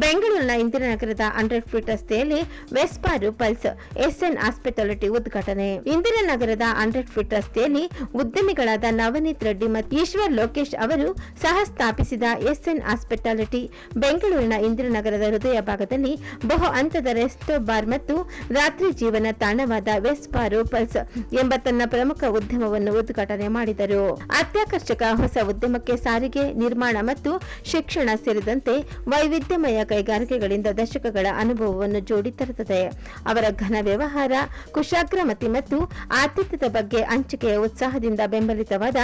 ಬೆಂಗಳೂರಿನ ಇಂದಿರಾನಗರದ hundred feet ರಸ್ತೆಯಲ್ಲಿ ವೆಸ್ಪಾರು pulse SN hospitality ಉದ್ಘಾಟನೆ. ಇಂದಿರಾನಗರದ ಹಂಡ್ರೆಡ್ ಫೀಟ್ ರಸ್ತೆಯಲ್ಲಿ ಉದ್ಯಮಿಗಳಾದ ನವನೀತ್ ರೆಡ್ಡಿ ಮತ್ತು ಈಶ್ವರ್ ಲೋಕೇಶ್ ಅವರು ಸಹ ಸ್ಥಾಪಿಸಿದ ಎಸ್ಎನ್ ಹಾಸ್ಪಿಟಾಲಿಟಿ. ಬೆಂಗಳೂರಿನ ಇಂದಿರಾನಗರದ ಹೃದಯ ಭಾಗದಲ್ಲಿ ಬಹು ಹಂತದ ರೆಸ್ಟೋ ಬಾರ್ ಮತ್ತು ರಾತ್ರಿ ಜೀವನ ತಾಣವಾದ ವೆಸ್ಪಾರು ಪಲ್ಸ್ ಎಂಬ ತನ್ನ ಪ್ರಮುಖ ಉದ್ಯಮವನ್ನು ಉದ್ಘಾಟನೆ ಮಾಡಿದರು. ಅತ್ಯಾಕರ್ಷಕ ಹೊಸ ಉದ್ಯಮಕ್ಕೆ ಸಾರಿಗೆ, ನಿರ್ಮಾಣ ಮತ್ತು ಶಿಕ್ಷಣ ಸೇರಿದಂತೆ ವೈವಿಧ್ಯಮಯ ಕೈಗಾರಿಕೆಗಳಿಂದ ದಶಕಗಳ ಅನುಭವವನ್ನು ಜೋಡಿ ತರುತ್ತದೆ. ಅವರ ಘನ ವ್ಯವಹಾರ ಕುಶಾಗ್ರಮತಿ ಮತ್ತು ಆತಿಥ್ಯದ ಬಗ್ಗೆ ಹಂಚಿಕೆಯ ಉತ್ಸಾಹದಿಂದ ಬೆಂಬಲಿತವಾದ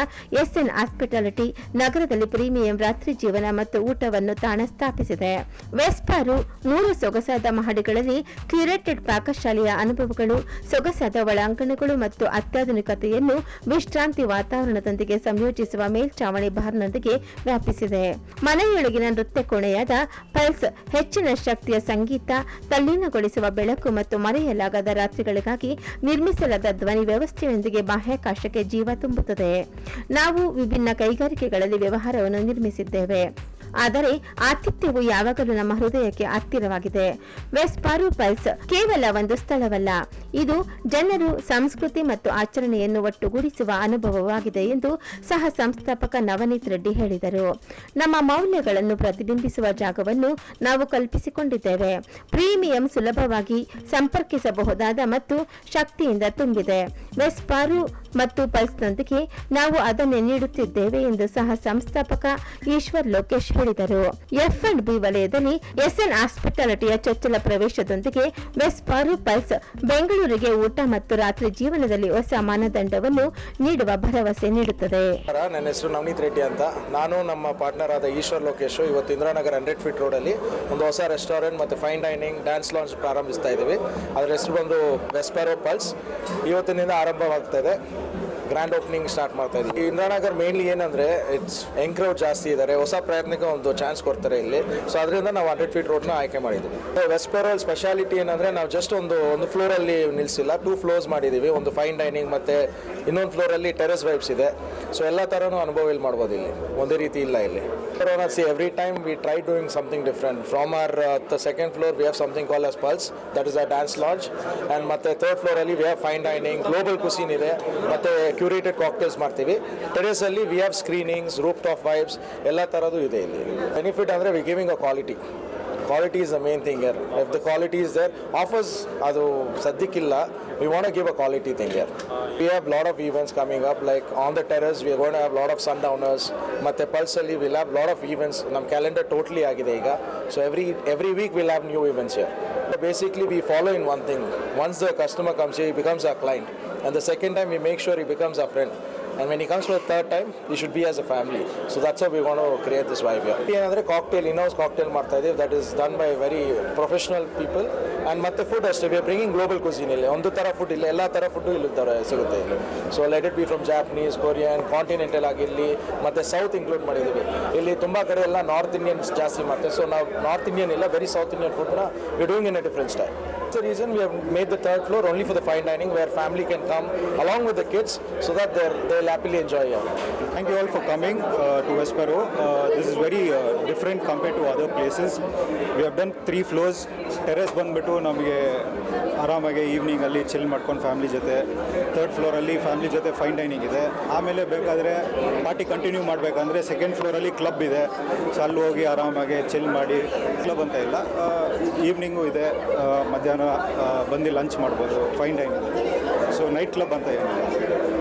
ಎಸ್ಎನ್ ಹಾಸ್ಪಿಟಾಲಿಟಿ ನಗರದಲ್ಲಿ ಪ್ರೀಮಿಯಂ ರಾತ್ರಿ ಜೀವನ ಮತ್ತು ಊಟವನ್ನು ತಾಣ ಸ್ಥಾಪಿಸಿದೆ. ವೆಸ್ಪಾರು ಮೂರು ಸೊಗಸಾದ ಮಹಡಿಗಳಲ್ಲಿ ಕ್ಯೂರೇಟೆಡ್ ಪಾಕಶಾಲೆಯ ಅನುಭವಗಳು, ಸೊಗಸಾದ ಒಳಾಂಗಣಗಳು ಮತ್ತು ಅತ್ಯಾಧುನಿಕತೆಯನ್ನು ವಿಶ್ರಾಂತಿ ವಾತಾವರಣದೊಂದಿಗೆ ಸಂಯೋಜಿಸುವ ಮೇಲ್ಚಾವಣಿ ಬಾರ್ನೊಂದಿಗೆ ವ್ಯಾಪಿಸಿದೆ. ಮನೆಯೊಳಗಿನ ನೃತ್ಯ ಕೋಣೆಯಾದ ಪಲ್ಸ್ ಹೆಚ್ಚಿನ ಶಕ್ತಿಯ ಸಂಗೀತ, ತಲ್ಲೀನಗೊಳಿಸುವ ಬೆಳಕು ಮತ್ತು ಮರೆಯಲಾಗದ ರಾತ್ರಿಗಳಿಗಾಗಿ ನಿರ್ಮಿಸಲಾದ ಧ್ವನಿ ವ್ಯವಸ್ಥೆಯೊಂದಿಗೆ ಬಾಹ್ಯಾಕಾಶಕ್ಕೆ ಜೀವ ತುಂಬುತ್ತದೆ. ನಾವು ವಿಭಿನ್ನ ಕೈಗಾರಿಕೆಗಳಲ್ಲಿ ವ್ಯವಹಾರವನ್ನು ನಿರ್ಮಿಸಿದ್ದೇವೆ. ಆದರೆ ಆತಿಥ್ಯವು ಯಾವಾಗಲೂ ನಮ್ಮ ಹೃದಯಕ್ಕೆ ಹತ್ತಿರವಾಗಿದೆ. ವೆಸ್ಪಾರು ಪಲ್ಸ್ ಕೇವಲ ಒಂದು ಸ್ಥಳವಲ್ಲ. ಇದು ಜನರು ಸಂಸ್ಕೃತಿ ಮತ್ತು ಆಚರಣೆಯನ್ನು ಒಟ್ಟುಗೂಡಿಸುವ ಅನುಭವವಾಗಿದೆ ಎಂದು ಸಹ ಸಂಸ್ಥಾಪಕ ನವನೀತ್ ರೆಡ್ಡಿ ಹೇಳಿದರು. ನಮ್ಮ ಮೌಲ್ಯಗಳನ್ನು ಪ್ರತಿಬಿಂಬಿಸುವ ಜಾಗವನ್ನು ನಾವು ಕಲ್ಪಿಸಿಕೊಂಡಿದ್ದೇವೆ. ಪ್ರೀಮಿಯಂ ಸುಲಭವಾಗಿ ಸಂಪರ್ಕಿಸಬಹುದಾದ ಮತ್ತು ಶಕ್ತಿಯಿಂದ ತುಂಬಿದೆ. ವೆಸ್ಪಾರು ಮತ್ತು ಪಲ್ಸ್ನೊಂದಿಗೆ ನಾವು ಅದನ್ನೇ ನೀಡುತ್ತಿದ್ದೇವೆ ಎಂದು ಸಹ ಸಂಸ್ಥಾಪಕ ಈಶ್ವರ್ ಲೋಕೇಶ್ ಹೇಳಿದರು. ಎಫ್ ಅಂಡ್ ಬಿ ವಲಯದಲ್ಲಿ ಎಸ್ಎನ್ ಹಾಸ್ಪಿಟಾಲಿಟಿಯ ಚೊಚ್ಚಲ ಪ್ರವೇಶದೊಂದಿಗೆ ವೆಸ್ಪಾರು ಪಲ್ಸ್ ಬೆಂಗಳೂರಿಗೆ ಊಟ ಮತ್ತು ರಾತ್ರಿ ಜೀವನದಲ್ಲಿ ಹೊಸ ಮಾನದಂಡವನ್ನು ನೀಡುವ ಭರವಸೆ ನೀಡುತ್ತದೆ. ನನ್ನ ಹೆಸರು ನವನೀತ್ ರೆಡ್ಡಿ ಅಂತ. ನಾನು ನಮ್ಮ ಪಾರ್ಟ್ನರ್ ಆದ ಈಶ್ವರ್ ಲೋಕೇಶ್ ಇವತ್ತು ಇಂದಿರಾನಗರ್ ಹಂಡ್ರೆಡ್ ಫೀಟ್ ರೋಡ್ ಅಲ್ಲಿ ಒಂದು ಹೊಸ ರೆಸ್ಟೋರೆಂಟ್ ಮತ್ತು ಫೈನ್ ಡೈನಿಂಗ್, ಡ್ಯಾನ್ಸ್ ಲಾಂಚ್ ಪ್ರಾರಂಭಿಸ್ತಾ ಇದ್ದೀವಿ. ಅದರ ಹೆಸರು ಬಂದು ವೆಸ್ಪಾರೋ ಪಲ್ಸ್. ಇವತ್ತಿನಿಂದ ಆರಂಭವಾಗ್ತಾ ಇದೆ. ಗ್ರ್ಯಾಂಡ್ ಓಪನಿಂಗ್ ಸ್ಟಾರ್ಟ್ ಮಾಡ್ತಾ ಇದ್ದೀವಿ ಇಂದಿರಾನಗರ್ ಮೇನ್ಲಿ ಏನಂದರೆ ಇಟ್ಸ್ ಎಂಕ್ರೌಡ್ ಜಾಸ್ತಿ ಇದ್ದಾರೆ ಹೊಸ ಪ್ರಯತ್ನಕ್ಕೆ ಒಂದು ಚಾನ್ಸ್ ಕೊಡ್ತಾರೆ ಇಲ್ಲಿ. ಸೊ ಅದರಿಂದ ನಾವು ಹಂಡ್ರೆಡ್ ಫೀಟ್ ರೋಡ್ನ ಆಯ್ಕೆ ಮಾಡಿದ್ದೀವಿ ವೆಸ್ಟ್ ವೆಸ್ಪೆರೋಲ್ ಸ್ಪೆಷಾಲಿಟಿ ಏನಂದರೆ, ನಾವು ಜಸ್ಟ್ ಒಂದು ಒಂದು ಫ್ಲೋರಲ್ಲಿ ನಿಲ್ಲಿಸಿಲ್ಲ ಟೂ ಫ್ಲೋರ್ಸ್ ಮಾಡಿದ್ದೀವಿ ಒಂದು ಫೈನ್ ಡೈನಿಂಗ್ ಮತ್ತು ಇನ್ನೊಂದು ಫ್ಲೋರಲ್ಲಿ ಟೆರೆಸ್ ವೈಬ್ಸ್ ಇದೆ. ಸೊ ಎಲ್ಲ ಥರನೂ ಅನುಭವ ಇಲ್ಲಿ ಮಾಡ್ಬೋದು ಇಲ್ಲಿ. ಒಂದೇ ರೀತಿ ಇಲ್ಲ ಇಲ್ಲಿ. See every time we try doing something different from our the second floor we have something call us pulse that is a dance lounge and ಮತ್ತೆ third ಫ್ಲೋರಲ್ಲಿ we have fine dining global cuisine ಇದೆ. ಮತ್ತು curated cocktails ಮಾಡ್ತೀವಿ. ಟೆರೇಸಲ್ಲಿ we have screenings roof top vibes ಎಲ್ಲ ಥರದ್ದು ಇದೆ ಇಲ್ಲಿ. Benefit ಅಂದರೆ we giving a quality quality is the main thing yeah if the quality is there offers ಅದು ಸದ್ಯಕ್ಕಿಲ್ಲ. We want give a quality thing yeah we have lot of events coming up like on the terrace we gonna have lot of sundowners ಮತ್ತು ಪಲ್ಸಲ್ಲಿ will have lot of events ನಮ್ಮ calendar totally ಆಗಿದೆ ಈಗ. So every every week will have new events yeah basically we follow in one thing once the customer comes here becomes becomes client and the second time, we make sure he becomes our friend. And when he comes for the third time, he should be as a family. So that's how we want to create this vibe here. ಏನಂದರೆ cocktail inhouse cocktail ಮಾಡ್ತಾ ಇದ್ದೀವಿ that is done by very professional people and ಮತ್ತೆ food ಅಷ್ಟೇ. We bringing global cuisine ಇಲ್ಲಿ. ಒಂದು ಥರ food ಇಲ್ಲ. ಎಲ್ಲ ಥರ ಫುಡ್ಡು ಇಲ್ಲಿ ಥರ ಸಿಗುತ್ತೆ ಇಲ್ಲಿ. So let it be from Japanese Korean continental ಆಗಿರಲಿ, ಮತ್ತು ಸೌತ್ ಇನ್ಕ್ಲೂಡ್ ಮಾಡಿದ್ದೀವಿ ಇಲ್ಲಿ ತುಂಬ ಕಡೆ ಎಲ್ಲ ನಾರ್ತ್ ಇಂಡಿಯನ್ಸ್ ಜಾಸ್ತಿ ಮಾಡ್ತಾರೆ. ಸೊ ನಾವು ನಾರ್ತ್ ಇಂಡಿಯನ್ ಇಲ್ಲ ವೆರಿ ಸೌತ್ ಇಂಡಿಯನ್ ಫುಡ್ನ we doing in a difference style That's the reason we have made the third floor only for the fine dining where family can come along with the kids so that they they'll happily enjoy here. Thank you all for coming uh, to Vespero. Uh, this is very uh, different compared to other places. We have done three floors. Terrace ಬಂದುಬಿಟ್ಟು ನಮಗೆ ಆರಾಮಾಗಿ ಈವ್ನಿಂಗಲ್ಲಿ chill ಮಾಡ್ಕೊಂಡು family ಜೊತೆ third ಫ್ಲೋರಲ್ಲಿ family ಜೊತೆ fine dining ಇದೆ ಆಮೇಲೆ ಬೇಕಾದರೆ ಪಾರ್ಟಿ ಕಂಟಿನ್ಯೂ ಮಾಡಬೇಕಂದ್ರೆ ಸೆಕೆಂಡ್ ಫ್ಲೋರಲ್ಲಿ ಕ್ಲಬ್ ಇದೆ ಸೊ ಅಲ್ಲಿ ಹೋಗಿ ಆರಾಮಾಗಿ ಚಿಲ್ ಮಾಡಿ ಕ್ಲಬ್ ಅಂತ ಇಲ್ಲ ಈವ್ನಿಂಗು ಇದೆ ಮಧ್ಯಾಹ್ನ ಬಂದು ಲಂಚ್ ಮಾಡ್ಬೋದು fine dining so night club ಅಂತ ಏನಿಲ್ಲ.